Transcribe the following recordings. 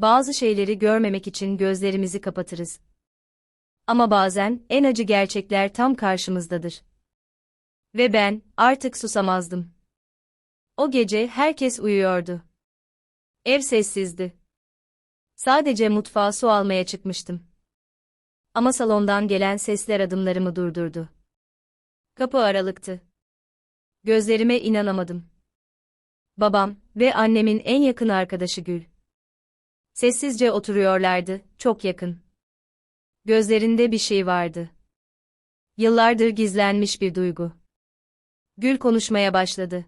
Bazı şeyleri görmemek için gözlerimizi kapatırız. Ama bazen en acı gerçekler tam karşımızdadır. Ve ben artık susamazdım. O gece herkes uyuyordu. Ev sessizdi. Sadece mutfağa su almaya çıkmıştım. Ama salondan gelen sesler adımlarımı durdurdu. Kapı aralıktı. Gözlerime inanamadım. Babam ve annemin en yakın arkadaşı Gül. Sessizce oturuyorlardı, çok yakın. Gözlerinde bir şey vardı. Yıllardır gizlenmiş bir duygu. Gül konuşmaya başladı.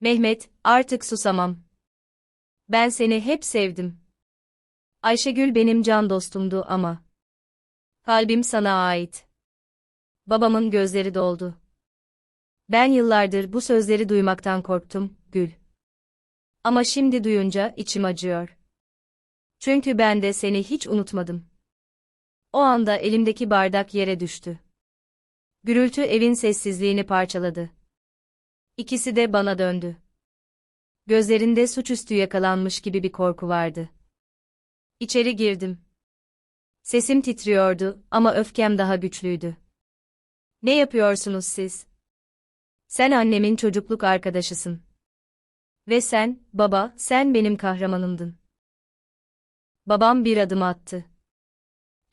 Mehmet, artık susamam. Ben seni hep sevdim. Ayşegül benim can dostumdu ama. Kalbim sana ait. Babamın gözleri doldu. Ben yıllardır bu sözleri duymaktan korktum, Gül. Ama şimdi duyunca içim acıyor. Çünkü ben de seni hiç unutmadım. O anda elimdeki bardak yere düştü. Gürültü evin sessizliğini parçaladı. İkisi de bana döndü. Gözlerinde suçüstü yakalanmış gibi bir korku vardı. İçeri girdim. Sesim titriyordu ama öfkem daha güçlüydü. Ne yapıyorsunuz siz? Sen annemin çocukluk arkadaşısın. Ve sen, baba, sen benim kahramanımdın. Babam bir adım attı.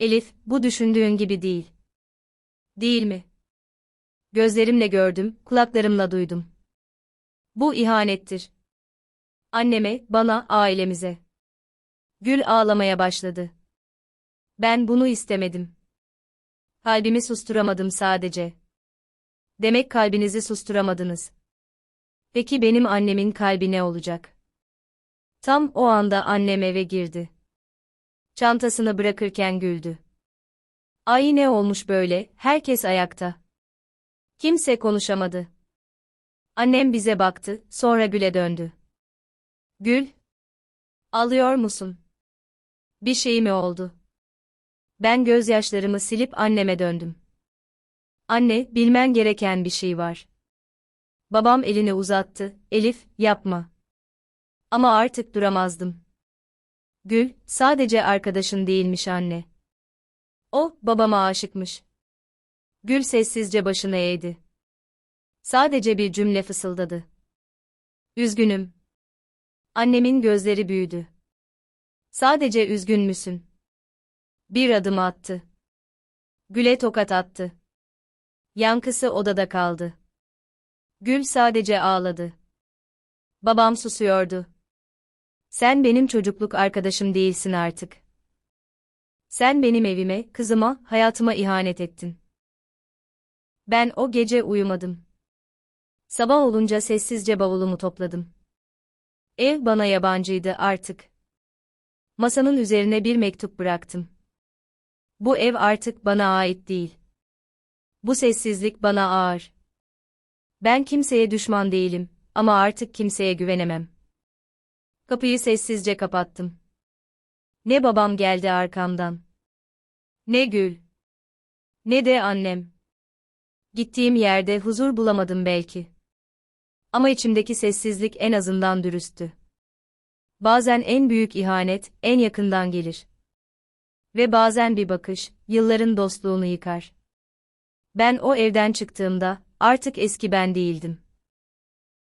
Elif, bu düşündüğün gibi değil. Değil mi? Gözlerimle gördüm, kulaklarımla duydum. Bu ihanettir. Anneme, bana, ailemize. Gül ağlamaya başladı. Ben bunu istemedim. Kalbimi susturamadım sadece. Demek kalbinizi susturamadınız. Peki benim annemin kalbi ne olacak? Tam o anda annem eve girdi. Çantasını bırakırken güldü. Ay ne olmuş böyle, herkes ayakta. Kimse konuşamadı. Annem bize baktı, sonra Gül'e döndü. Gül, alıyor musun? Bir şey mi oldu? Ben gözyaşlarımı silip anneme döndüm. Anne, bilmen gereken bir şey var. Babam elini uzattı, Elif, yapma. Ama artık duramazdım. Gül, sadece arkadaşın değilmiş anne. O, babama aşıkmış. Gül sessizce başını eğdi. Sadece bir cümle fısıldadı. Üzgünüm. Annemin gözleri büyüdü. Sadece üzgün müsün? Bir adım attı. Gül'e tokat attı. Yankısı odada kaldı. Gül sadece ağladı. Babam susuyordu. Sen benim çocukluk arkadaşım değilsin artık. Sen benim evime, kızıma, hayatıma ihanet ettin. Ben o gece uyumadım. Sabah olunca sessizce bavulumu topladım. Ev bana yabancıydı artık. Masanın üzerine bir mektup bıraktım. Bu ev artık bana ait değil. Bu sessizlik bana ağır. Ben kimseye düşman değilim ama artık kimseye güvenemem. Kapıyı sessizce kapattım. Ne babam geldi arkamdan. Ne Gül. Ne de annem. Gittiğim yerde huzur bulamadım belki. Ama içimdeki sessizlik en azından dürüsttü. Bazen en büyük ihanet en yakından gelir. Ve bazen bir bakış yılların dostluğunu yıkar. Ben o evden çıktığımda artık eski ben değildim.